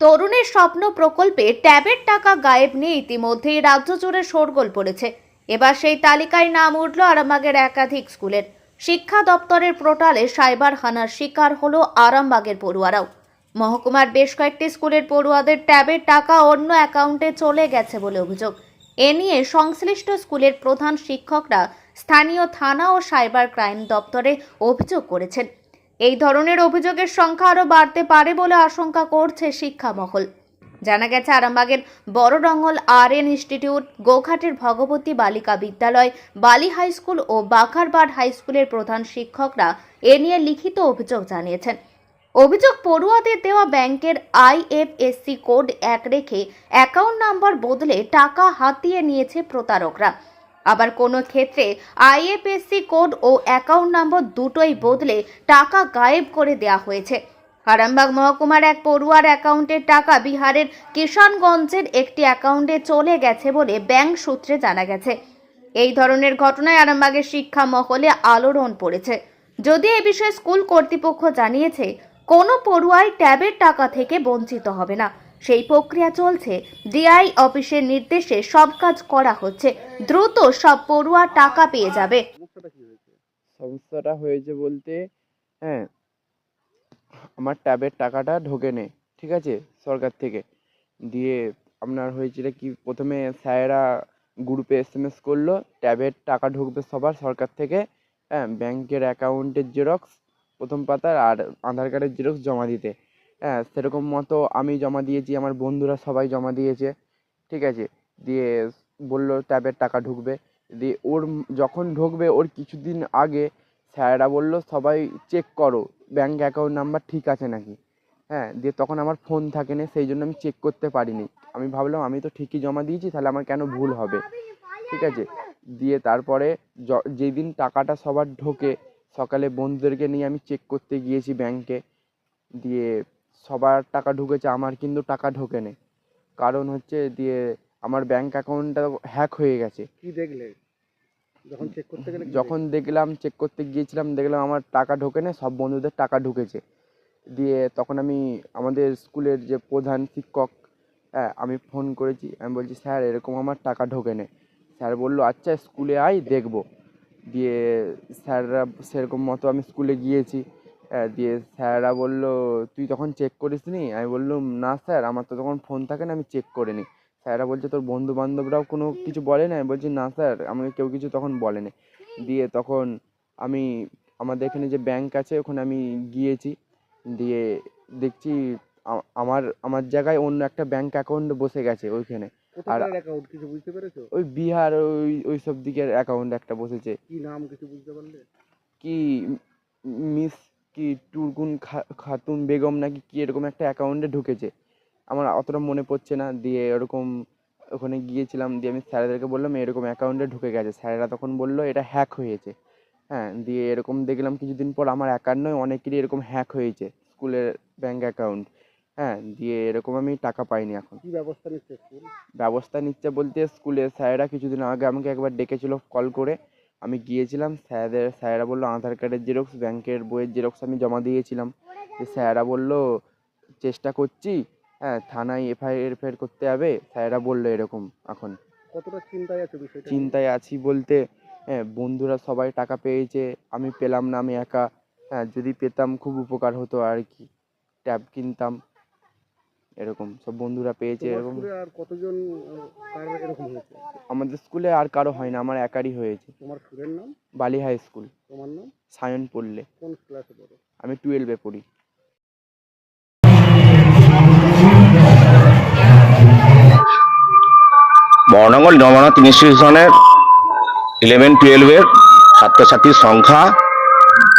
তরুণের স্বপ্ন প্রকল্পে ট্যাবের টাকা গায়েব নিয়ে ইতিমধ্যেই রাজ্য জুড়ে শোরগোল পড়েছে। এবার সেই তালিকায় নাম উঠল আরামবাগের একাধিক স্কুলের। শিক্ষা দপ্তরের পোর্টালে সাইবার হানার শিকার হল আরামবাগের পড়ুয়ারাও। মহকুমার বেশ কয়েকটি স্কুলের পড়ুয়াদের ট্যাবের টাকা অন্য অ্যাকাউন্টে চলে গেছে বলে অভিযোগ। এ নিয়ে সংশ্লিষ্ট স্কুলের প্রধান শিক্ষকরা স্থানীয় থানা ও সাইবার ক্রাইম দপ্তরে অভিযোগ করেছেন। এই ধরনের অভিযোগের সংখ্যা আরও বাড়তে পারে বলে আশঙ্কা করছে শিক্ষা মহল জানা গেছে, আরামবাগের বড়ডঙ্গল আর এন ইনস্টিটিউট, গোঘাটের ভগবতী বালিকা বিদ্যালয়, বালি হাই স্কুল ও বাখারবাড় হাই স্কুলের প্রধান শিক্ষকরা এ নিয়ে লিখিত অভিযোগ জানিয়েছেন। অভিযোগ পড়ুয়াদের দেওয়া ব্যাংকের আইএফএসসি কোড এক রেখে অ্যাকাউন্ট নাম্বার বদলে টাকা হাতিয়ে নিয়েছে প্রতারকরা। আবার কোনো ক্ষেত্রে আইএফএসসি কোড ও অ্যাকাউন্ট নম্বর দুটোই বদলে টাকা গায়েব করে দেওয়া হয়েছে। আরামবাগ মহকুমার এক পড়ুয়ার অ্যাকাউন্টের টাকা বিহারের কিষানগঞ্জের একটি অ্যাকাউন্টে চলে গেছে বলে ব্যাংক সূত্রে জানা গেছে। এই ধরনের ঘটনায় আরামবাগের শিক্ষা মহলে আলোড়ন পড়েছে। যদি এ বিষয়ে স্কুল কর্তৃপক্ষ জানিয়েছে, কোনো পড়ুয়াই ট্যাবের টাকা থেকে বঞ্চিত হবে না। সেই প্রক্রিয়া চলছে। ডিআই অফিসের নির্দেশে সব কাজ করা হচ্ছে। দ্রুত সব পড়ুয়া টাকা পেয়ে যাবে। সমস্যাটা হয়েছে বলতে হ্যাঁ আমার ট্যাবের টাকাটা ঢোকে নে, ঠিক আছে, সরকার থেকে। দিয়ে আপনার হয়েছিল কি, প্রথমে স্যারেরা গ্রুপে এস এম এস করল, ট্যাবের টাকা ঢুকবে সবার, সরকার থেকে। হ্যাঁ ব্যাংকের অ্যাকাউন্টের জেরক্স, প্রথম পাতার আর আধার কার্ডের জেরক্স জমা দিতে। হ্যাঁ সেরকম মতো আমি জমা দিয়েছি, আমার বন্ধুরা সবাই জমা দিয়েছে, ঠিক আছে? দিয়ে বলল ট্যাবের টাকা ঢুকবে। দিয়ে ওর যখন ঢুকবে, ওর কিছুদিন আগে স্যারেরা বলল, সবাই চেক করো ব্যাঙ্ক অ্যাকাউন্ট নাম্বার ঠিক আছে নাকি? হ্যাঁ দিয়ে তখন আমার ফোন থাকে না সেই জন্য আমি চেক করতে পারিনি। আমি ভাবলাম, আমি তো ঠিকই জমা দিয়েছি, তাহলে আমার কেন ভুল হবে? ঠিক আছে? দিয়ে তারপরে য- যেই দিন টাকাটা সবার ঢোকে, সকালে বন্ধুদেরকে নিয়ে আমি চেক করতে গিয়েছি ব্যাংকে দিয়ে সবার টাকা ঢুকেছে আমার কিন্তু টাকা ঢোকেনি। কারণ হচ্ছে দিয়ে আমার ব্যাংক অ্যাকাউন্টটা হ্যাক হয়ে গেছে। কি দেখলে? যখন চেক করতে গেলে যখন দেখলাম চেক করতে গিয়েছিলাম দেখলাম আমার টাকা ঢোকে না সব বন্ধুদের টাকা ঢুকেছে। দিয়ে তখন আমি আমাদের স্কুলের যে প্রধান শিক্ষক হ্যাঁ আমি ফোন করেছি আমি বলছি স্যার এরকম আমার টাকা ঢোকে না স্যার বলল আচ্ছা স্কুলে আয় দেখব। দিয়ে স্যাররা সেরকম মতো আমি স্কুলে গিয়েছি। দিয়ে স্যাররা বলল তুই তখন চেক করিস নি আমি বললাম না স্যার আমার তো তখন ফোন থাকে না আমি চেক করিনি। স্যাররা বলছে তোর বন্ধু বান্ধবরাও কোনো কিছু বলে না? আমি বলছি না স্যার আমাকে কেউ কিছু তখন বলেনি দিয়ে তখন আমি আমাদের এখানে যে ব্যাংক আছে ওখানে আমি গিয়েছি দিয়ে দেখছি আমার আমার জায়গায় অন্য একটা ব্যাংক অ্যাকাউন্ট বসে গেছে ওইখানে। কোথাকার অ্যাকাউন্ট কিছু বুঝতে পেরেছ? ওই বিহার ওই ওই সব দিকের অ্যাকাউন্ট একটা বসেছে। কি নাম কিছু বুঝতে পারলে? কি মিস কি টুরকুন খা- খাতুন বেগম নাকি কি এরকম একটা অ্যাকাউন্টে ঢুকেছে। আমার অতটা মনে পড়ছে না দিয়ে ওরকম ওখানে গিয়েছিলাম দিয়ে আমি স্যারেদেরকে বললাম এরকম অ্যাকাউন্টে ঢুকে গেছে। স্যারেরা তখন বলল এটা হ্যাক হয়েছে। হ্যাঁ দিয়ে এরকম দেখলাম কিছুদিন পর আমার একার নয় অনেকেরই এরকম হ্যাক হয়েছে স্কুলের ব্যাংক অ্যাকাউন্ট হ্যাঁ দিয়ে এরকম আমি টাকা পাইনি এখন। কি ব্যবস্থা নিচ্ছে স্কুল? ব্যবস্থা নিচ্ছে বলতে স্কুলে স্যারেরা কিছুদিন আগে আমাকে একবার ডেকেছিল কল করে। আমি গিয়েছিলাম স্যারদের স্যারেরা বলল আধার কার্ডের জেরক্স ব্যাংকের বইয়ের জেরক্স আমি জমা দিয়েছিলাম। স্যারেরা বলল চেষ্টা করছি হ্যাঁ থানায় এফআইআর এফআইআর করতে হবে। স্যারেরা বলল এরকম এখন। কতটা চিন্তায় আছে বিষয়টা চিন্তায় আছি বলতে হ্যাঁ বন্ধুরা সবাই টাকা পেয়েছে আমি পেলাম না আমি একা হ্যাঁ যদি পেতাম খুব উপকার হতো আর কি। ট্যাব কিনতাম এরকম সব বন্ধুরা পেয়েছে এরকম। আর কতজন আহ, এরকম হয়েছে? আমাদের স্কুলে আর কারও হয় না আমার একারই হয়েছে। তোমার স্কুলের নাম? বালি হাই স্কুল। তোমার নাম? সায়ন পড়লে। কোন ক্লাসে পড়ো? আমি টুয়েলভে পড়ি। বর্ণাঙ্গল নবনাথ ইনস্টিটিউশনের ইলেভেন টুয়েলভের ছাত্রছাত্রীর সংখ্যা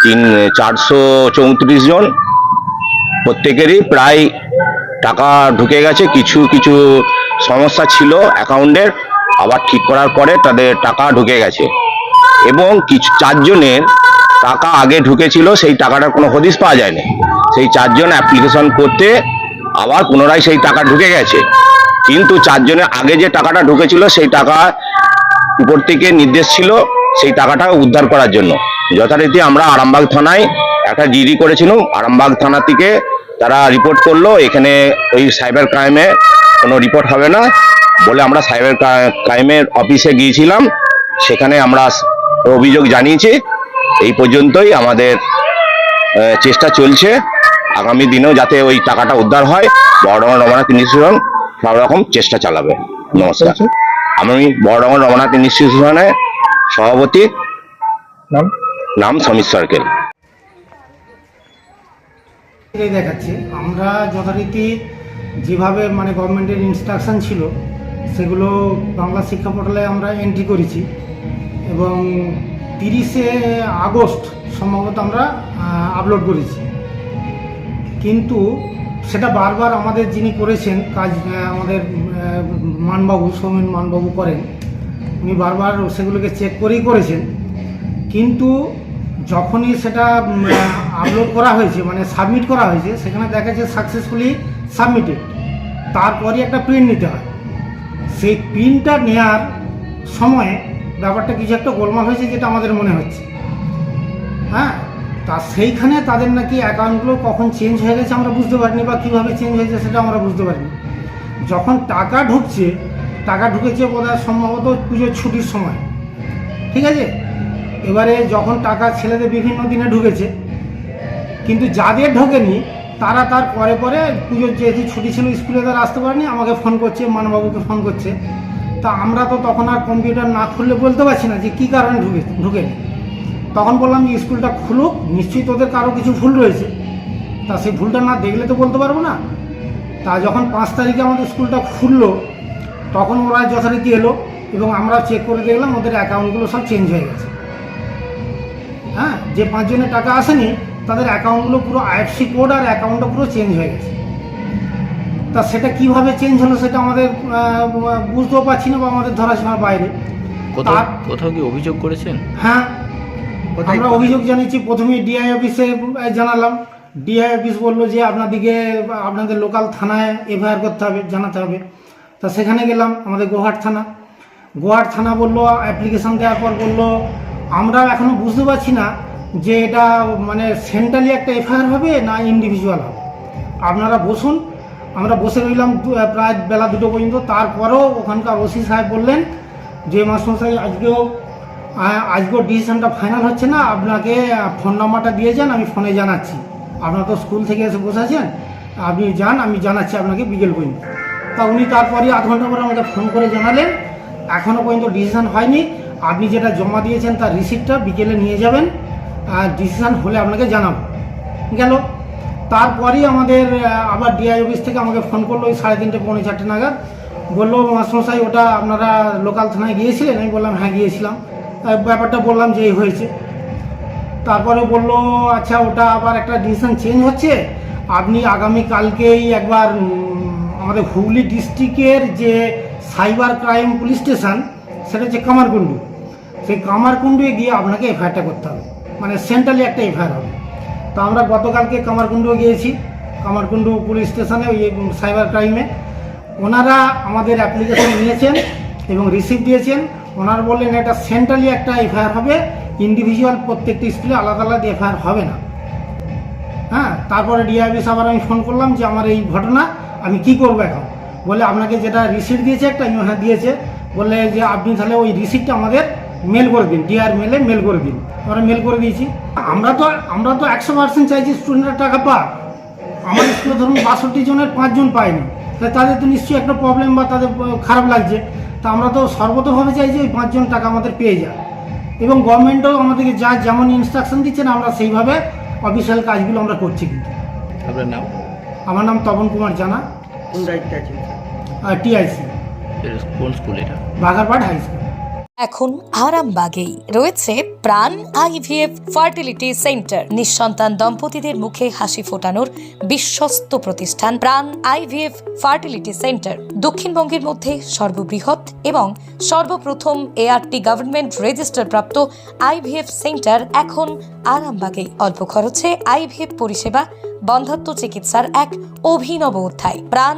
তিন চারশো চৌত্রিশ জন। প্রত্যেকেরই প্রায় টাকা ঢুকে গেছে, কিছু কিছু সমস্যা ছিল অ্যাকাউন্টের, আবার ঠিক করার পরে তাদের টাকা ঢুকে গেছে। এবং কিছু চারজনের টাকা আগে ঢুকেছিল, সেই টাকাটার কোনো হদিশ পাওয়া যায়নি। সেই চারজন অ্যাপ্লিকেশন করতে আবার পুনরায় সেই টাকা ঢুকে গেছে। কিন্তু চারজনের আগে যে টাকাটা ঢুকেছিল, সেই টাকা উপর থেকে নির্দেশ ছিল সেই টাকাটা উদ্ধার করার জন্য। যথারীতি আমরা আরামবাগ থানায় একটা জিডি করেছিলাম। আরামবাগ থানা থেকে তারা রিপোর্ট করল এখানে ওই সাইবার ক্রাইমে কোনো রিপোর্ট হবে না বলে আমরা সাইবার ক্রাইমের অফিসে গিয়েছিলাম। সেখানে আমরা অভিযোগ জানিয়েছি। এই পর্যন্তই আমাদের চেষ্টা চলছে। আগামী দিনেও যাতে ওই টাকাটা উদ্ধার হয় বড়ডঙ্গা রমনাথ ইনস্টিটিউশন সব রকম চেষ্টা চালাবে। নমস্কার। আমি বড়ডঙ্গা রমনাথ ইনস্টিটিউশনের সভাপতি। নাম? নাম সমীর সরকেল দেখাচ্ছে। আমরা যথারীতি যেভাবে মানে গভর্নমেন্টের ইনস্ট্রাকশন ছিল, সেগুলো বাংলা শিক্ষা পোর্টালে আমরা এন্ট্রি করেছি এবং তিরিশে আগস্ট সম্ভবত আমরা আপলোড করেছি। কিন্তু সেটা বারবার আমাদের যিনি করেছেন কাজ আমাদের মানবাবু, সৌমেন মানবাবু করেন, উনি বারবার সেগুলোকে চেক করেই করেছেন। কিন্তু যখনই সেটা আপলোড করা হয়েছে মানে সাবমিট করা হয়েছে, সেখানে দেখা যাচ্ছে সাকসেসফুলি সাবমিটেড তারপরই একটা প্রিন্ট নিতে হয়। সেই প্রিন্টটা নেওয়ার সময়ে ব্যাপারটা কিছু একটা গোলমাল হয়েছে যেটা আমাদের মনে হচ্ছে। হ্যাঁ? তা সেইখানে তাদের নাকি অ্যাকাউন্টগুলো কখন চেঞ্জ হয়ে গেছে আমরা বুঝতে পারিনি বা কীভাবে চেঞ্জ হয়েছে সেটা আমরা বুঝতে পারিনি। যখন টাকা ঢুকছে, টাকা ঢুকেছে বোধহয় সম্ভবত পুজোর ছুটির সময়। ঠিক আছে? এবারে যখন টাকা ছেলেদের বিভিন্ন দিনে ঢুকেছে, কিন্তু যাদের ঢোকেনি, তারা তার পরে পরে পুজোর যেহেতু ছুটি ছিল, স্কুলে তারা আসতে পারেনি, আমাকে ফোন করছে মানবাবুকে ফোন করছে। তা আমরা তো তখন আর কম্পিউটার না খুললে বলতে পারছি না যে কী কারণে ঢুকে ঢুকেনি। তখন বললাম যে স্কুলটা খুলুক, নিশ্চয়ই তোদের কারও কিছু ভুল রয়েছে। তা সেই ভুলটা না দেখলে তো বলতে পারব না। তা যখন পাঁচ তারিখে আমাদের স্কুলটা খুললো, তখন ওরা যথারীতি এলো এবং আমরা চেক করে দেখলাম, ওদের অ্যাকাউন্টগুলো সব চেঞ্জ হয়ে গেছে। হ্যাঁ যে পাঁচজনের টাকা আসেনি তাদের অ্যাকাউন্টগুলো পুরো আইএফসি কোড আর অ্যাকাউন্টটা পুরো চেঞ্জ হয়ে গেছে। তা সেটা কীভাবে চেঞ্জ হলো সেটা আমাদের বুঝতেও পারছি না বা আমাদের ধরাশোনার বাইরে। কোথাও কি অভিযোগ করেছেন? হ্যাঁ আমরা অভিযোগ জানিয়েছি প্রথমে ডিআই অফিসে জানালাম। ডিআই অফিস বলল যে আপনাদেরকে আপনাদের লোকাল থানায় এফআইআর করতে হবে জানাতে হবে। তা সেখানে গেলাম আমাদের গোহাট থানা। গোহাট থানা বলল অ্যাপ্লিকেশন দেওয়ার পর বলল আমরা এখনও বুঝতে পারছি না যে এটা মানে সেন্ট্রালি একটা এফআইআর হবে না ইন্ডিভিজুয়াল হবে। আপনারা বসুন, আমরা বসে রইলাম প্রায় বেলা দুটো পর্যন্ত। তারপরেও ওখানকার ওসি সাহেব বললেন যে, মাস্টারমশাই, আজকেও আজকেও ডিসিশনটা ফাইনাল হচ্ছে না। আপনাকে ফোন নাম্বারটা দিয়ে যান, আমি ফোনে জানাচ্ছি। আপনারা তো স্কুল থেকে এসে বসে আছেন, আপনি যান, আমি জানাচ্ছি আপনাকে বিকেল পর্যন্ত। তা উনি তারপরে আধ ঘণ্টা পরে আমাকে ফোন করে জানালেন। এখনও পর্যন্ত ডিসিশন হয়নি। আপনি যেটা জমা দিয়েছেন তার রিসিপ্টটা বিকেলে নিয়ে যাবেন, আর ডিসিশান হলে আপনাকে জানাব। গেল? তারপরেই আমাদের আবার ডিআই অফিস থেকে আমাকে ফোন করল ওই সাড়ে তিনটে, পৌনে চারটে নাগাদ। বলল, মাস্টারমশাই, ওটা আপনারা লোকাল থানায় গিয়েছিলেন? আমি বললাম হ্যাঁ গিয়েছিলাম। ব্যাপারটা বললাম যে এই হয়েছে। তারপরে বলল আচ্ছা ওটা আবার একটা ডিসিশন চেঞ্জ হচ্ছে। আপনি আগামী কালকেই একবার আমাদের হুগলি ডিস্ট্রিক্টের যে সাইবার ক্রাইম পুলিশ স্টেশন সেটা হচ্ছে কামারকুণ্ডু। সেই কামারকুণ্ডুয়ে গিয়ে আপনাকে এফআইআরটা করতে হবে। মানে সেন্ট্রালি একটা এফআইআর হবে। তো আমরা গতকালকে কামারকুণ্ডু গিয়েছি। কামারকুণ্ডু পুলিশ স্টেশনে ওই সাইবার ক্রাইমে ওনারা আমাদের অ্যাপ্লিকেশন নিয়েছেন এবং রিসিভ দিয়েছেন। ওনারা বললেন এটা সেন্ট্রালি একটা এফআইআর হবে। ইন্ডিভিজুয়াল প্রত্যেকটি স্কুলে আলাদা আলাদা এফআইআর হবে না। হ্যাঁ তারপরে ডিআইবিস আবার আমি ফোন করলাম যে আমার এই ঘটনা, আমি কি করব এখন? বলে, আপনাকে যেটা রিসিপ্ট দিয়েছে একটা হ্যাঁ দিয়েছে। বললে যে আপনি তাহলে ওই রিসিপ্টটা আমাদের মেল করে দিন ডিআর মেলে মেল করে দিন। আমরা মেল করে দিয়েছি। আমরা তো আমরা তো একশো পার্সেন্ট চাইছি স্টুডেন্টরা টাকা পাক। আমার স্কুলে ধরুন বাষট্টি জনের পাঁচজন পায়নি। তাহলে তাদের তো নিশ্চয়ই একটা প্রবলেম বা তাদের খারাপ লাগছে। তা আমরা তো সর্বতভাবে চাই যে ওই পাঁচজন টাকা আমাদের পেয়ে যায় এবং গভর্নমেন্টও আমাদেরকে যা যেমন ইনস্ট্রাকশন দিচ্ছেন আমরা সেইভাবে অফিসিয়াল কাজগুলো আমরা করছি কিন্তু। আপনার নাম? আমার নাম তপন কুমার জানা। কোন দায়িত্বে আছেন? আর টিআইসি কোন স্কুল এটা? বাগারপাট হাই স্কুল এখন আরামবাগেই রয়েছে প্রাণ আইভিএফ ফার্টিলিটি সেন্টার। নিঃসন্তান দম্পতিদের মুখে হাসি ফোটানোর বিশ্বস্ত প্রতিষ্ঠান প্রাণ আইভিএফ ফার্টিলিটি সেন্টার। দক্ষিণবঙ্গের মধ্যে সর্ববৃহৎ এবং সর্বপ্রথম এআরটি গভর্নমেন্ট রেজিস্টার প্রাপ্ত আইভিএফ সেন্টার এখন আরামবাগে অল্প খরচে আইভিএফ পরিষেবা, বন্ধাত্ম চিকিৎসার এক অভিনব অধ্যায়। প্রাণ